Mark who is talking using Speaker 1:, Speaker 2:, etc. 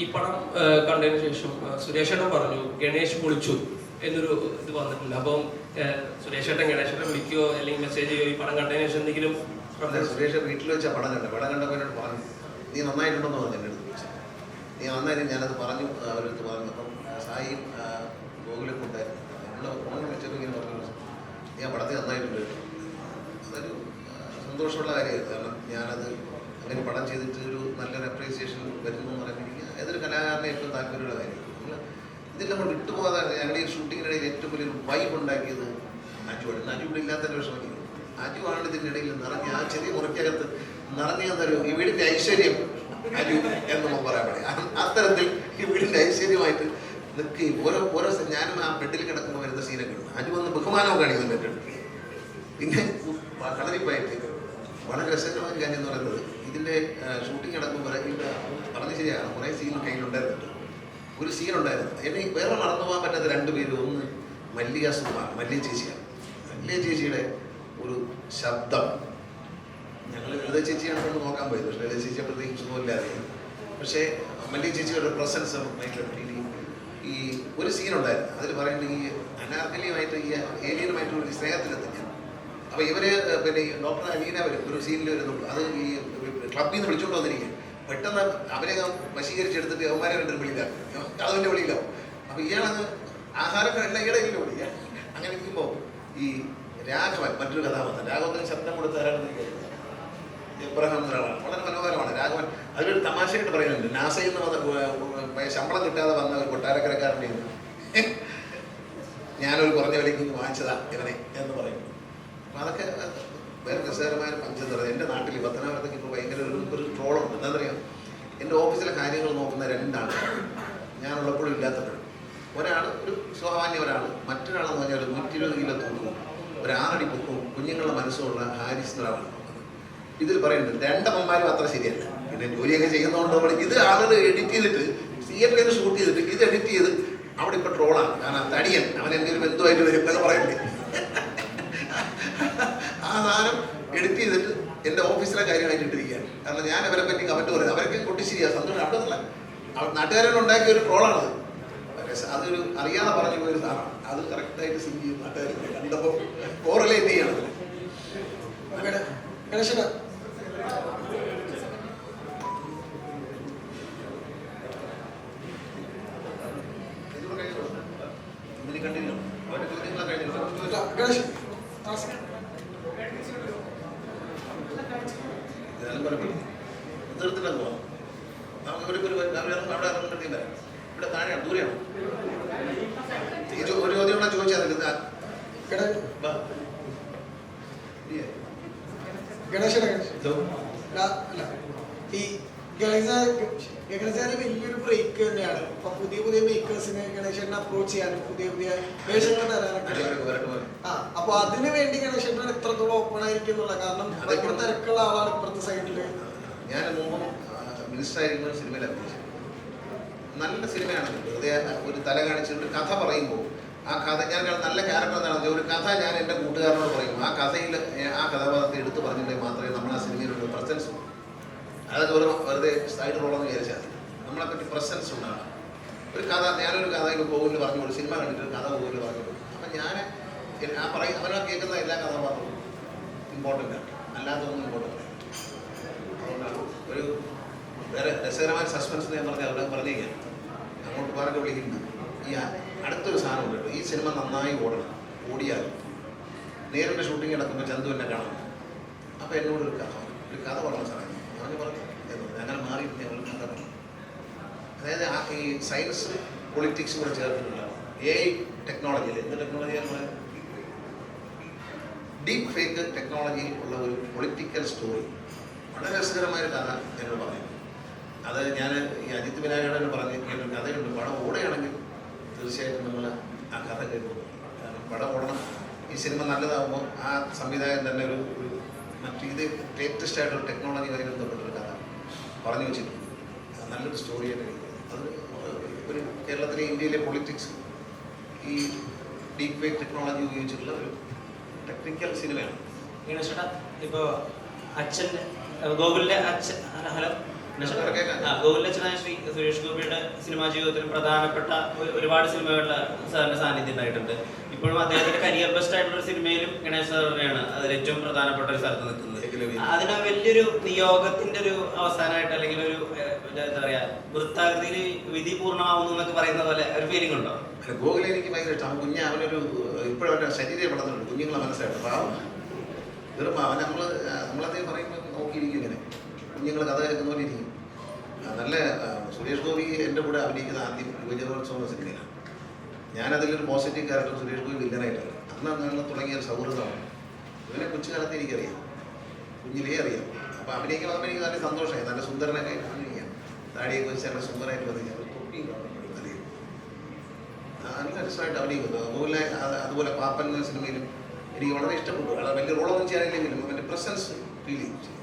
Speaker 1: ഈ പടം കണ്ടതിന് ശേഷം സുരേഷേട്ടൻ പറഞ്ഞു ഗണേഷ് പൊളിച്ചു എന്നൊരു ഇത് വന്നിട്ടുണ്ട്. അപ്പം സുരേഷേട്ടൻ ഏട്ടൻ വിളിക്കുകയോ അല്ലെങ്കിൽ മെസ്സേജ് ചെയ്യോ ഈ പടം കണ്ടതിന് ശേഷം എന്തെങ്കിലും
Speaker 2: സുരേഷ് വീട്ടിൽ വെച്ച പടം കണ്ട. പടം കണ്ടപ്പോൾ എന്നോട് പറഞ്ഞു നീ നന്നായിട്ടുണ്ടെന്ന് പറഞ്ഞു എന്റെ അടുത്ത് വിളിച്ചു നീ നന്നായി ഞാനത് പറഞ്ഞു അവരടുത്ത് പറഞ്ഞു. അപ്പം സായി ഗോകുലെ കൊണ്ടായിരുന്നു എന്നോട് ഫോണിൽ വെച്ചപ്പോൾ ഇങ്ങനെ പറഞ്ഞു നീ ആ പടത്തിൽ നന്നായിട്ടുണ്ട്. അതൊരു സന്തോഷമുള്ള കാര്യമായിരുന്നു. കാരണം ഞാനത് അങ്ങനെ പടം ചെയ്തിട്ട് ഒരു നല്ലൊരു അപ്രീസിയേഷൻ വരുന്നു എന്ന് പറയുമ്പോൾ ഏതൊരു കലാകാരനെ ഏറ്റവും താല്പര്യമുള്ള നമ്മൾ ഇതിൽ നമ്മൾ വിട്ടുപോകാതെ ഞങ്ങളുടെ ഈ ഷൂട്ടിങ്ങിനിടയിൽ ഏറ്റവും വലിയൊരു വൈബ് ഉണ്ടാക്കിയത് അജുവാണ് ഇന്ന് ഇല്ലാത്തൊരു വിഷമം അജു ആണ് ഇതിന്റെ ഇടയിൽ നിറഞ്ഞ ആ ചെറിയ മുറയ്ക്കകത്ത് നിറഞ്ഞു തന്നൊരു ഈ വീടിന്റെ ഐശ്വര്യം അജു എന്ന് നമുക്ക് പറയാൻ പറയും അത്തരത്തിൽ ഈ വീടിന്റെ ഐശ്വര്യമായിട്ട് നിൽക്കുകയും ഓരോ ഓരോ ഞാനും ആ ബെഡിൽ കിടക്കുമ്പോൾ വരുന്ന സീനൊക്കെ ഉണ്ട്. അജു വന്ന് ബഹുമാനവും കാണിക്കുന്നുണ്ട്. പിന്നെ പിന്നെ കളരിപ്പായിട്ട് വളരെ രസകരമായ ഒരു കാര്യം എന്ന് പറയുന്നത് ഇതിന്റെ ഷൂട്ടിംഗ് നടക്കുമ്പോൾ ഇതിന്റെ പറഞ്ഞ ശരിയാണ് കുറേ സീൻ കയ്യിലുണ്ടായിരുന്നു. ഒരു സീൻ ഉണ്ടായിരുന്നു. എന്നെ വേറെ മറന്നു പോകാൻ പറ്റാത്ത രണ്ട് പേര് ഒന്ന് മല്ലിക സുമ മല്ലിക ചേച്ചിയാണ്. മല്ലിക ചേച്ചിയുടെ ഒരു ശബ്ദം. ഞങ്ങൾ ലളിത ചേച്ചിയാണ് കൊണ്ട് നോക്കാൻ പോയത് പക്ഷേ ലളിത ചേച്ചിയെ പ്രത്യേകിച്ച് അറിയാം പക്ഷേ മല്ലിക ചേച്ചിയുടെ പ്രസൻസ് ഈ ഒരു സീൻ ഉണ്ടായിരുന്നു. അതിൽ പറയുന്നത് ഈ അനാർക്കലിയുമായിട്ട് ഈ ഏലിയനുമായിട്ട് ഒരു സ്നേഹത്തിലെത്തി അപ്പോൾ ഇവർ പിന്നെ ഡോക്ടർ അനീന വരും ഒരു സീനിൽ വരുന്നുള്ളൂ. അത് ഈ ക്ലബിൽ നിന്ന് വിളിച്ചോണ്ട് വന്നിരിക്കും പെട്ടെന്ന് അവരെ വശീകരിച്ചെടുത്തിട്ട് അവന്മാരെ രണ്ടും വെളിയിലാക്കും അതിന്റെ വെളിയിലാവും അപ്പോൾ ഇയാളത് ആഹാരം എല്ലാം ഇടയിലും വിളിക്കുക അങ്ങനെ ഇരിക്കുമ്പോൾ ഈ രാഘവൻ മറ്റൊരു കഥാപാത്രം. രാഘവത്തിന് ശബ്ദം കൊടുത്ത് ആരാണെന്ന് ഒരാളാണ്. വളരെ മനോഹരമാണ് രാഘവൻ. അതിലൊരു തമാശയായിട്ട് പറയുന്നുണ്ട്. നാസയിൽ നിന്ന് വന്ന ശമ്പളം കിട്ടാതെ വന്ന ഒരു കൊട്ടാരക്കരക്കാരന്റെ ഞാനൊരു കുറഞ്ഞ വിലയ്ക്ക് വാങ്ങിച്ചതാ ഇവനെ എന്ന് പറയും അപ്പം അതൊക്കെ വേറെ രസകരമായ പഞ്ചതന്ത്രം എന്റെ നാട്ടിൽ പത്തനാപുരത്തേക്ക് ഇപ്പോൾ ഭയങ്കര ഒരു ഒരു ട്രോളുണ്ട്. എന്താണെന്നറിയാം എന്റെ ഓഫീസിലെ കാര്യങ്ങൾ നോക്കുന്ന രണ്ടാണ്. ഞാനുള്ളപ്പോഴും ഇല്ലാത്തപ്പോഴും. ഒരാൾ ഒരു സ്വാമാന്യ ഒരാൾ മറ്റൊരാളെന്ന് പറഞ്ഞാൽ നൂറ്റി ഇരുപത് കിലോ തൂക്കും ഒരു ആറടി പൊക്കവും കുഞ്ഞുങ്ങളുടെ മനസ്സുള്ള ഹാരിസ് നിറാവാണ് ഇതിൽ പറയുന്നുണ്ട് രണ്ടമ്മമാരും അത്ര ശരിയല്ല. പിന്നെ ജോലിയൊക്കെ ചെയ്യുന്നതുകൊണ്ട് നമ്മൾ ഇത് ആളുകൾ എഡിറ്റ് ചെയ്തിട്ട് തിയേറ്ററിൽ നിന്ന് ഷൂട്ട് ചെയ്തിട്ട് ഇത് എഡിറ്റ് ചെയ്ത് അവിടെ ഇപ്പോൾ ട്രോളാണ് കാരണം തടിയൻ അവൻ എന്റെ ഒരു ബന്ധുവായിട്ട് വരും എന്ന് പറയണ്ടേ. സാധനം എഡിറ്റ് ചെയ്തിട്ട് എന്റെ ഓഫീസിലെ കാര്യമായിട്ട് ഇട്ടിരിക്കുകയാണ്. കാരണം ഞാൻ അവരെ പറ്റി കമന്റ് പറയുന്നത്. അവരൊക്കെ കൊട്ടിശ്ശേരിയാണ് സന്തോഷം. അവിടെ നിന്നല്ല. ഉണ്ടാക്കിയ ഒരു ട്രോളാണത്. അതൊരു അറിയാതെ പറഞ്ഞു പോയൊരു സാറാണ്. അത് കറക്റ്റായിട്ട് സിങ്ക് ചെയ്യും നാട്ടുകാർ കണ്ടപ്പോൾ കോറലേറ്റ് ചെയ്യണം
Speaker 3: ഗണേശന
Speaker 2: ഗണേശ് കഴിഞ്ഞോ? പലപ്പോഴും തീർത്തിട്ടങ്ങ് പോവാം നമുക്ക് ഒരു അവിടെ ഇറങ്ങും അവിടെ ഇറങ്ങേണ്ടി വരാം ഇവിടെ താഴെയാണ് ദൂരെയാണ്. ഒരു ചോദ്യം കൂടെ ചോദിച്ചാൽ
Speaker 3: ഈ ഗണേശാന് വലിയൊരു ബ്രേക്ക് തന്നെയാണ്. പുതിയ പുതിയ മേക്കേഴ്സിനെ ഗണേശനെ അപ്രോച്ച് ചെയ്യാനും പുതിയ പുതിയ വേഷങ്ങൾ തരാനൊക്കെ. അപ്പൊ അതിന് വേണ്ടി ഗണേശൻ എത്രത്തോളം ഓപ്പൺ ആയിരിക്കും എന്നുള്ള കാരണം ഭയങ്കര തിരക്കുള്ള ആളാണ് ഇപ്പുറത്തെ സൈഡിൽ
Speaker 2: ഞാൻ മിനിസ്റ്റർ ആയിരിക്കുന്ന ഒരു സിനിമയിൽ അഭിനയിച്ചു നല്ല സിനിമയാണ് വെറുതെ ഒരു തല കാണിച്ചിട്ട് ഒരു കഥ പറയുമ്പോൾ ആ കഥ ഞാൻ നല്ല ക്യാരക്ടർ എന്താണെന്ന് ഒരു കഥ ഞാൻ എന്റെ കൂട്ടുകാരനോട് പറയും. ആ കഥയിൽ ആ കഥാപാത്രത്തെ എടുത്തു പറഞ്ഞിട്ടുണ്ടെങ്കിൽ മാത്രമേ നമ്മൾ ആ സിനിമയിലുള്ള പ്രസൻസ് അതായത് വെറും വെറുതെ സൈഡ് റോളെന്ന് വിചാരിച്ചാൽ നമ്മളെ പറ്റി പ്രസൻസ് ഉണ്ടാകണം ഒരു കഥ ഞാനൊരു കഥയിൽ കോവിലിൽ പറഞ്ഞു ഒരു സിനിമ കണ്ടിട്ട് ഒരു കഥ കോവിലിൽ പറഞ്ഞു അപ്പം ഞാൻ ആ പറയും അവരാ കേൾക്കുന്ന എല്ലാ കഥാപാത്രവും ഇമ്പോർട്ടന്റ് ആണ്. അല്ലാത്തതൊന്നും ഇമ്പോർട്ടന്റ് ഒരു വേറെ രസകരമായ സസ്പെൻസ് ഞാൻ പറഞ്ഞ അവിടെ പറഞ്ഞേക്കാം അങ്ങോട്ട് പാറൊക്കെ വിളിക്കുന്ന. ഈ അടുത്തൊരു സാധനം ഉണ്ട് കേട്ടോ. ഈ സിനിമ നന്നായി ഓടണം. ഓടിയാൽ നേരിന്റെ ഷൂട്ടിംഗ് നടക്കുമ്പോൾ ചന്തു എന്നെ കാണാം. അപ്പോൾ എന്നോട് ഒരു കഥ ഒരു കഥ പറഞ്ഞ സാറേ. പറഞ്ഞു പറഞ്ഞു. അങ്ങനെ മാറി ഞാൻ കഥ പറഞ്ഞു. അതായത് ഈ സയൻസ് പൊളിറ്റിക്സ് കൂടെ ചേർത്തിട്ടുള്ള എ ഐ ടെക്നോളജിയിൽ എന്ത് ടെക്നോളജിയാണ് ഡീപ് ഫേക്ക് ടെക്നോളജിയിൽ ഉള്ള ഒരു പൊളിറ്റിക്കൽ സ്റ്റോറി വളരെ രസകരമായ ഒരു കഥ എന്നോട് പറയും അത് ഞാൻ ഈ അജിത് വിനായകനോട് പറഞ്ഞ് കേട്ടൊരു കഥയുണ്ട്. പടം ഓടുകയാണെങ്കിൽ തീർച്ചയായിട്ടും നമ്മൾ ആ കഥ കേൾക്കും. കാരണം പടം ഓടണം. ഈ സിനിമ നല്ലതാകുമ്പോൾ ആ സംവിധായകൻ തന്നെ ഒരു ഒരു മറ്റു ഇത് ലേറ്റസ്റ്റ് ആയിട്ടൊരു ടെക്നോളജിയുമായി ബന്ധപ്പെട്ടൊരു കഥ പറഞ്ഞു വെച്ചിട്ടുണ്ട്. നല്ലൊരു സ്റ്റോറിയായിട്ട് എനിക്ക്. അത് ഒരു കേരളത്തിലെ ഇന്ത്യയിലെ പൊളിറ്റിക്സ് ഈ ഡീപ് ഫേക്ക് ടെക്നോളജി ഉപയോഗിച്ചിട്ടുള്ള ഒരു ടെക്നിക്കൽ സിനിമയാണ്
Speaker 4: ഗണേശേട്ടാ ഇപ്പൊ അച്ഛൻ ഗോകുലിന്റെ അച്ഛൻ ഹലോ ഗോകുലിന്റെ അച്ഛനായ ശ്രീ സുരേഷ് ഗോപിയുടെ സിനിമാ ജീവിതത്തിൽ പ്രധാനപ്പെട്ട ഒരുപാട് സിനിമകളിൽ സാറിന്റെ സാന്നിധ്യം ഉണ്ടായിട്ടുണ്ട്. ഇപ്പോഴും അദ്ദേഹത്തിന്റെ കരിയർ ബെസ്റ്റ് ആയിട്ടുള്ള ഒരു സിനിമയിലും ഗണേശ് സാറിനെയാണ് അതിൽ ഏറ്റവും പ്രധാനപ്പെട്ട ഒരു സ്ഥലത്ത് നിൽക്കുന്നത്. അതിന് വലിയൊരു നിയോഗത്തിന്റെ ഒരു അവസാനമായിട്ട് അല്ലെങ്കിൽ ഒരു എന്താ പറയാ വൃത്താകൃതിയിൽ വിധി പൂർണമാവുന്നു എന്നൊക്കെ പറയുന്ന പോലെ ഒരു ഫീലിംഗ് ഉണ്ടോ?
Speaker 2: ഗോകുലെ എനിക്ക് ഭയങ്കര ഇഷ്ടം. കുഞ്ഞ് അവനൊരു ഇപ്പോഴും അവന്റെ ശരീരം വളർന്നുണ്ട് കുഞ്ഞുങ്ങളെ മനസ്സിലായിട്ട്? പാവം. വെറും പാവം. നമ്മൾ നമ്മളതേ പറയുമ്പോൾ നോക്കിയിരിക്കും ഇങ്ങനെ. കുഞ്ഞുങ്ങൾ കഥ കേൾക്കുന്ന പോലെ ഇരിക്കും നല്ല സുരേഷ് ഗോപി എന്റെ കൂടെ അഭിനയിക്കുന്ന ആദ്യം യുവജനോത്സവം എന്ന സിനിമയിലാണ് ഞാനതിലൊരു പോസിറ്റീവ് ക്യാരക്ടർ സുരേഷ് ഗോപി വില്ലനായിട്ടാണ് അന്ന് അങ്ങനെ തുടങ്ങിയ ഒരു സൗഹൃദമാണ് ഇവനെ കൊച്ചുകാലത്ത് എനിക്കറിയാം. കുഞ്ഞിലേ അറിയാം. അപ്പോൾ അഭിനയിക്കണം എനിക്ക് നല്ല സന്തോഷമായി. നല്ല സുന്ദരനൊക്കെ അഭിനയിക്കാം താടിയെ കുറിച്ച് നല്ല സുന്ദരമായിട്ട് വന്നിരിക്കാം ഒരു തൊപ്പിയും തലയിൽ നല്ല രസമായിട്ട് അഭിനയിക്കുന്നു. അതുപോലെ അതുപോലെ പാപ്പൻ സിനിമയിലും എനിക്ക് വളരെ ഇഷ്ടപ്പെട്ടു. വളരെ വലിയ റോളൊന്നും ചെയ്യാനില്ലെങ്കിലും അവന്റെ പ്രസൻസ് ഫീൽ ചെയ്യും.